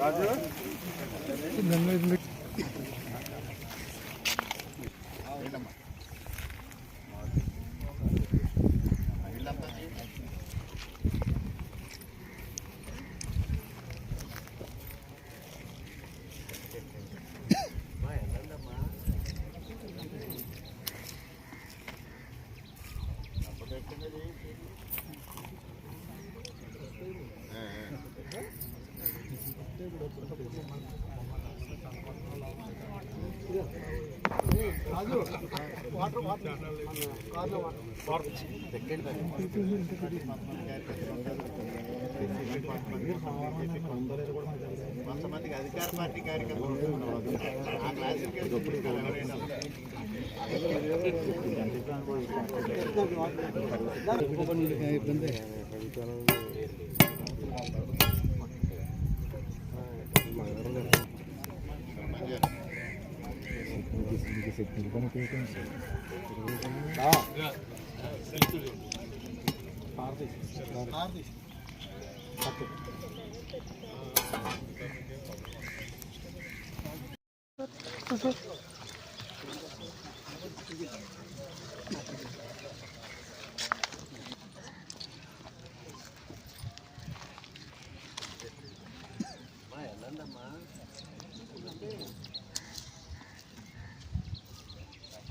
రాజు? కొంతమందికి అధికార పార్టీ కార్యకర్తలు ఉంటున్నారు. ఆ క్లాసులకి se tiene como que pensar. Ah, tarde, tarde. Thank you.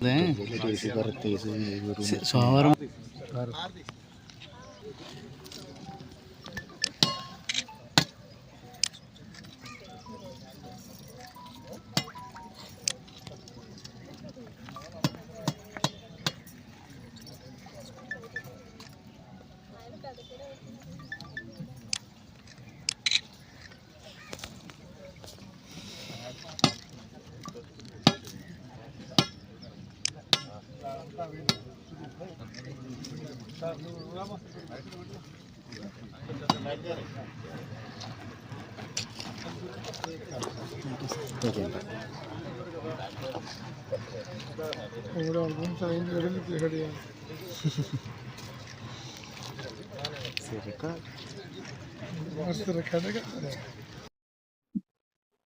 ¿Eh? ¿Eh?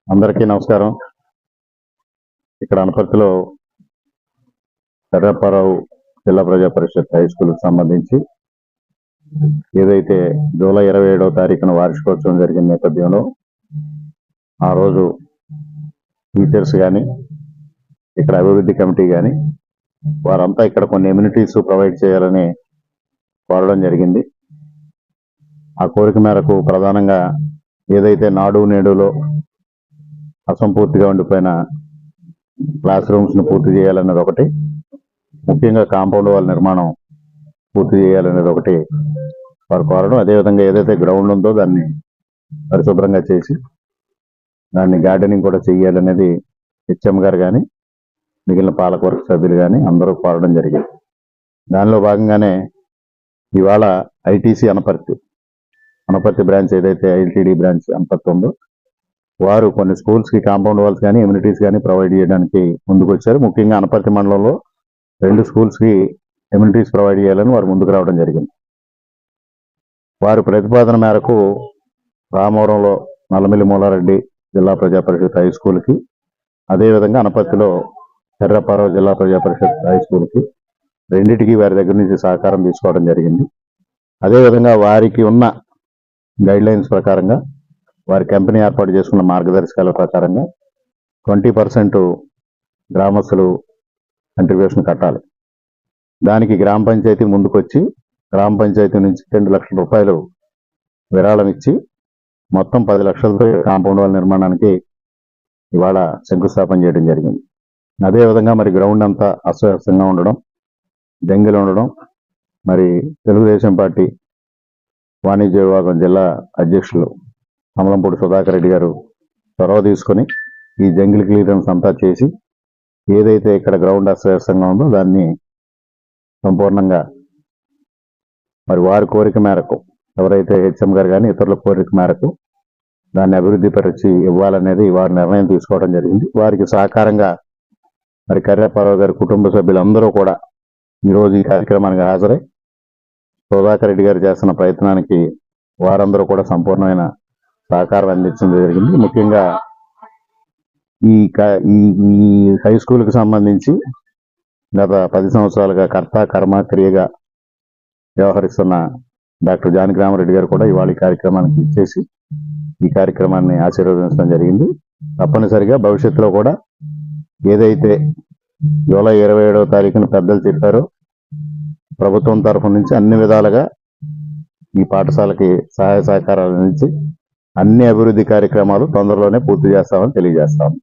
అందరికీ నమస్కారం. ఇక్కడ అనపర్తిలో ఎర్రప్పారావు జిల్లా ప్రజా పరిషత్ హై స్కూల్కి సంబంధించి ఏదైతే జూలై ఇరవై ఏడవ తారీఖున వార్షికోత్సవం జరిగిన నేపథ్యంలో ఆ రోజు టీచర్స్ కానీ ఇక్కడ అభివృద్ధి కమిటీ కానీ వారంతా ఇక్కడ కొన్ని ఎమ్యూనిటీస్ ప్రొవైడ్ చేయాలని కోరడం జరిగింది. ఆ కోరిక మేరకు ప్రధానంగా ఏదైతే నాడు నేడులో అసంపూర్తిగా ఉండిపోయిన క్లాస్ రూమ్స్ను పూర్తి చేయాలన్నది ఒకటి ముఖ్యంగా కాంపౌండ్ వాళ్ళ నిర్మాణం పూర్తి చేయాలనేది ఒకటి వారు కోరడం. అదేవిధంగా ఏదైతే గ్రౌండ్ ఉందో దాన్ని పరిశుభ్రంగా చేసి దాన్ని గార్డెనింగ్ కూడా చేయాలనేది హెచ్ఎం గారు కానీ మిగిలిన పాలకవర్గ సభ్యులు కానీ అందరూ కోరడం జరిగింది. దానిలో భాగంగానే ఇవాళ ఐటీసీ అనపర్తి అనపర్తి బ్రాంచ్ ఏదైతే ఐటీడీ బ్రాంచ్ అనపర్తి ఉందో వారు కొన్ని స్కూల్స్కి కాంపౌండ్ వాల్స్ కానీ ఇమ్యూనిటీస్ కానీ ప్రొవైడ్ చేయడానికి ముందుకు వచ్చారు ముఖ్యంగా అనపర్తి మండలంలో రెండు స్కూల్స్కి ఎమ్యూనిటీస్ ప్రొవైడ్ చేయాలని వారు ముందుకు రావడం జరిగింది. వారి ప్రతిపాదన మేరకు రామవరంలో నల్లమిల్లి మూలారెడ్డి జిల్లా ప్రజా పరిషత్ హై స్కూల్కి అదేవిధంగా అనపర్తిలో ఎర్రపారావు జిల్లా ప్రజా పరిషత్ హై స్కూల్కి రెండింటికి వారి దగ్గర నుంచి సహకారం తీసుకోవడం జరిగింది. అదేవిధంగా వారికి ఉన్న గైడ్ లైన్స్ ప్రకారంగా వారి కంపెనీ ఏర్పాటు చేసుకున్న మార్గదర్శకాల ప్రకారంగా ట్వంటీ పర్సెంట్ గ్రామస్తులు కంట్రిబ్యూషన్ కట్టాలి. దానికి గ్రామ పంచాయతీ ముందుకొచ్చి గ్రామ పంచాయతీ నుంచి రెండు లక్షల రూపాయలు విరాళం ఇచ్చి మొత్తం పది లక్షలతో కాంపౌండ్ వాళ్ళ నిర్మాణానికి ఇవాళ శంకుస్థాపన చేయడం జరిగింది. అదేవిధంగా మరి గ్రౌండ్ అంతా అస్తవ్యస్తంగా ఉండడం జంగిల్ ఉండడం మరి తెలుగుదేశం పార్టీ వాణిజ్య విభాగం జిల్లా అధ్యక్షులు కమలంపూడి సుధాకర్ రెడ్డి గారు చొరవ తీసుకొని ఈ జంగిల్ క్లియరెన్స్ అంతా చేసి ఏదైతే ఇక్కడ గ్రౌండ్ అస్తవ్యస్తంగా ఉందో దాన్ని సంపూర్ణంగా మరి వారి కోరిక మేరకు ఎవరైతే హెచ్ఎం గారు కానీ ఇతరుల కోరిక మేరకు దాన్ని అభివృద్ధి పరిచి ఇవ్వాలనేది వారి నిర్ణయం తీసుకోవడం జరిగింది. వారికి సహకారంగా మరి కర్రపారావు గారి కుటుంబ సభ్యులందరూ కూడా ఈరోజు ఈ కార్యక్రమానికి హాజరై సుధాకర్ రెడ్డి గారు చేస్తున్న ప్రయత్నానికి వారందరూ కూడా సంపూర్ణమైన సహకారం అందించడం జరిగింది. ముఖ్యంగా ఈ క- ఈ ఈ హై స్కూల్కి సంబంధించి గత పది సంవత్సరాలుగా కర్త కర్మ క్రియగా వ్యవహరిస్తున్న డాక్టర్ జానకి రామరెడ్డి గారు కూడా ఇవాళ ఈ కార్యక్రమానికి ఇచ్చేసి ఈ కార్యక్రమాన్ని ఆశీర్వదించడం జరిగింది. తప్పనిసరిగా భవిష్యత్తులో కూడా ఏదైతే జూలై ఇరవై ఏడవ తారీఖున పెద్దలు చెప్పారో ప్రభుత్వం తరఫు నుంచి అన్ని విధాలుగా ఈ పాఠశాలకి సహాయ సహకారాలు అందించి అన్ని అభివృద్ధి కార్యక్రమాలు తొందరలోనే పూర్తి చేస్తామని తెలియజేస్తాము.